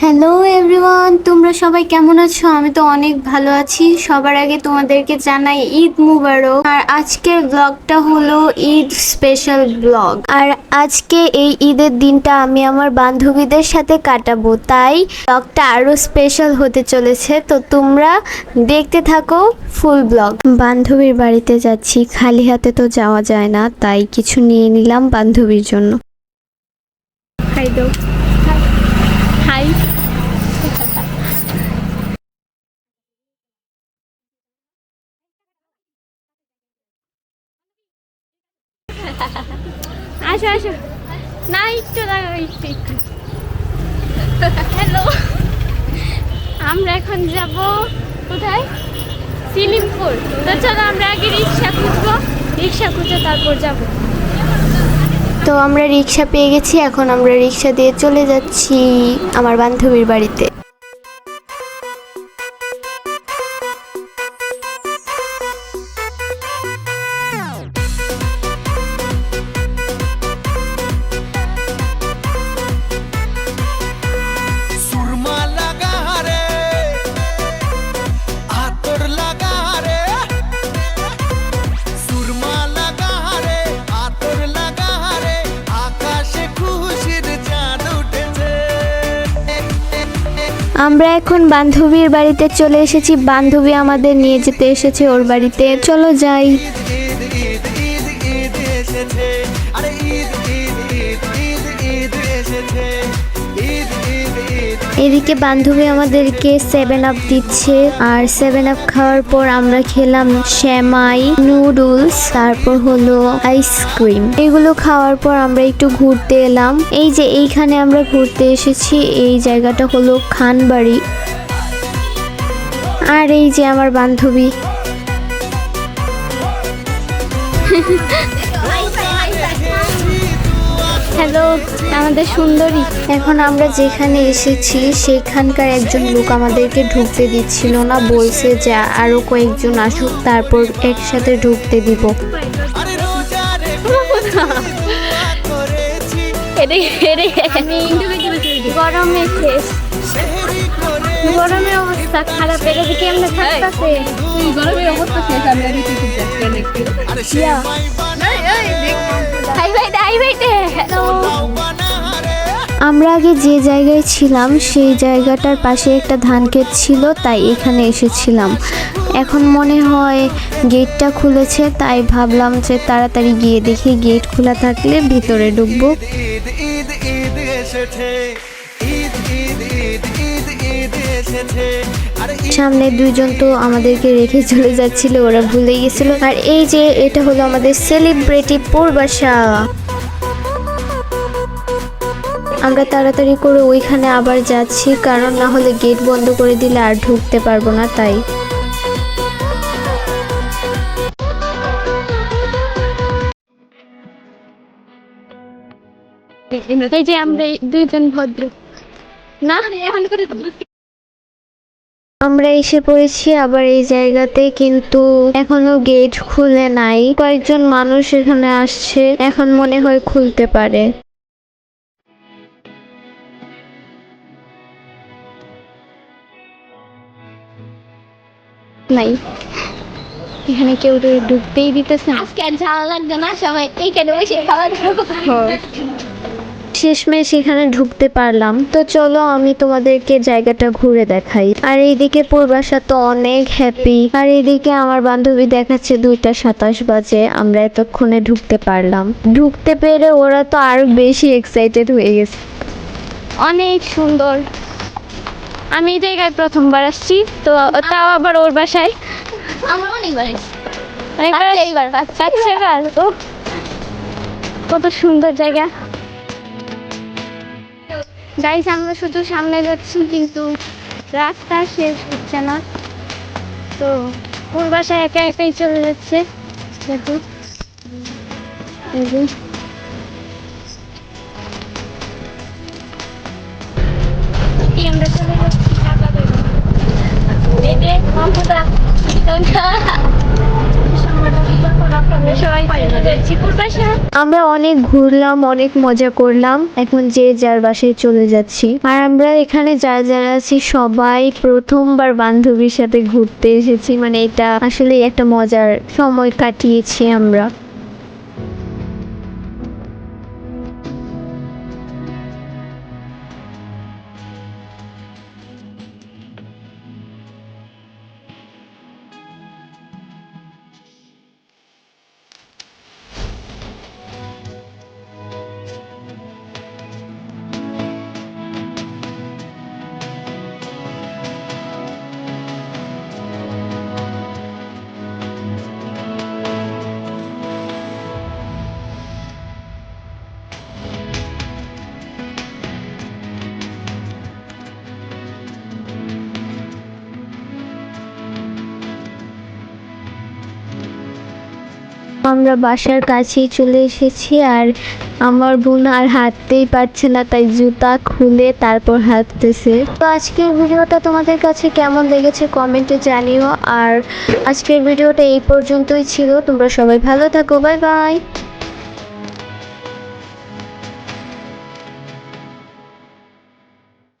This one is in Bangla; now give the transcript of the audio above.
হ্যালো এভরিওয়ান তোমরা সবাই কেমন আছো? আমি তো অনেক ভালো আছি। সবার আগে তোমাদেরকে জানাই ঈদ মুবারক। আর আজকের ব্লগটা হলো ঈদ স্পেশাল ব্লগ আর আজকে এই ঈদের দিনটা আমি আমার বান্ধবীদের সাথে কাটাবো। তাই ব্লগটা আরও স্পেশাল হতে চলেছে। তো তোমরা দেখতে থাকো ফুল ব্লগ বান্ধবীর বাড়িতে যাচ্ছি। খালি হাতে তো যাওয়া যায় না, তাই কিছু নিয়ে নিলাম বান্ধবীর জন্য। হাই দাও। আসো আসো। না, একটু দাঁড়াও, একটু একটু। হ্যালো আমরা এখন যাব কোথায়? সিলিমপুর তো চলো, আমরা আগে রিক্সা খুঁজবো। রিক্সা খুঁজে তারপর যাব। তো আমরা রিক্সা পেয়ে গেছি, এখন আমরা রিক্সা দিয়ে চলে যাচ্ছি আমার বান্ধবীর বাড়িতে। আমরা এখন বান্ধবীর বাড়িতে চলে এসেছি। বান্ধবী আমাদের নিয়ে যেতে এসেছে ওর বাড়িতে। চলো যাই। এদিকে বান্ধবী আমাদেরকে সেভেন আপ দিচ্ছে। আর সেভেন আপ খাওয়ার পর আমরা খেলাম শ্যামাই নুডলস তারপর হলো আইসক্রিম এগুলো খাওয়ার পর আমরা একটু ঘুরতে এলাম। এই যে এইখানে আমরা ঘুরতে এসেছি, এই জায়গাটা হলো খানবাড়ি। আর এই যে আমার বান্ধবী। হ্যালো আমাদের সুন্দরী। এখন আমরা যেখানে এসেছি সেখানকার একজন লোক আমাদেরকে ঢুকতে দিচ্ছিল না বলছে যে আরও কয়েকজন আসুক তারপর একসাথে ঢুকতে দিব। গরমে গরমের অবস্থা খারাপ এটা দিকে এমনি থাকতেছে? গরমের অবস্থা শেষ আমি আর কিছু যাচ্ছি দেখতে। আরে সেমাই ভাই ভাই বানা রে আমরা আগে যে জায়গায় ছিলাম সেই জায়গাটার পাশে একটা ধান ক্ষেত ছিল তাই এখানে এসেছিলাম। এখন মনে হয় গেটটা খুলেছে তাই ভাবলাম যে তাড়াতাড়ি গিয়ে দেখি গেট খোলা থাকলে ভিতরে ঢুকবো। সামনে দুইজন তো আমাদেরকে রেখে চলে যাচ্ছিল ওরা ভুলে গেছিল। আর এই যে এটা হলো আমাদের সেলিব্রিটি পূর্বাশা। আমরা তাড়াতাড়ি করে ওইখানে আবার যাচ্ছি কারণ না হলে গেট বন্ধ করে দিলে আর ঢুকতে পারব না তাই। এই যে আমরা দুইজন ভদ্র। না? এখন করে আমরা এসে পড়েছি আবার এই জায়গাতে কিন্তু এখনও গেট খুলে নাই। কয়েকজন মানুষ এখানে আসছে এখন মনে হয় খুলতে পারে। নাই। এখানে কেউ তো ঢুকতেই দিতেছে না। আজকে আর ঝাল লাগবে না সবাই এইখানে বসে খাওয়া দাওয়া। শেষমেশ এখানে ঢুকতে পারলাম। তো চলো আমি তোমাদেরকে জায়গাটা ঘুরে দেখাই। আর এইদিকে পূর্বাশা তো অনেক হ্যাপি আর এইদিকে আমার বান্ধবী দেখাচ্ছে দুইটা সাতাশ বাজে। আমরা এতক্ষণে ঢুকতে পারলাম। ঢুকতে পেরে ওরা তো আরও বেশি এক্সাইটেড হয়ে গেছে। অনেক সুন্দর। আমি এই জায়গায় প্রথমবার আসছি তো তাও আবার ওর বাসায়। আমার অনেকবার পাঁচ ছয়বার ও। কত সুন্দর জায়গা। গাইস আমরা শুধু সামনে যাচ্ছি কিন্তু রাস্তা শেষ হচ্ছে না। তো ওর বাসায় একা একাই চলে যাচ্ছে। দেখো। আমরা অনেক ঘুরলাম, অনেক মজা করলাম। এখন যে যার বাসায় চলে যাচ্ছি। আর আমরা এখানে যারা যারা আছি সবাই প্রথমবার বান্ধবীর সাথে ঘুরতে এসেছি। মানে এটা আসলে একটা মজার সময় কাটিয়েছি আমরা। আমরা বাসার কাছেই চলে এসেছি আর আমার বোন আর হাঁটতেই পারছে না, তাই জুতা খুলে তারপর হাঁটতেছে। তো আজকের ভিডিওটা তোমাদের কাছে কেমন লেগেছে কমেন্টে জানিও। আর আজকের ভিডিওটা এই পর্যন্তই ছিল। তোমরা সবাই ভালো থাকো, বাই বাই।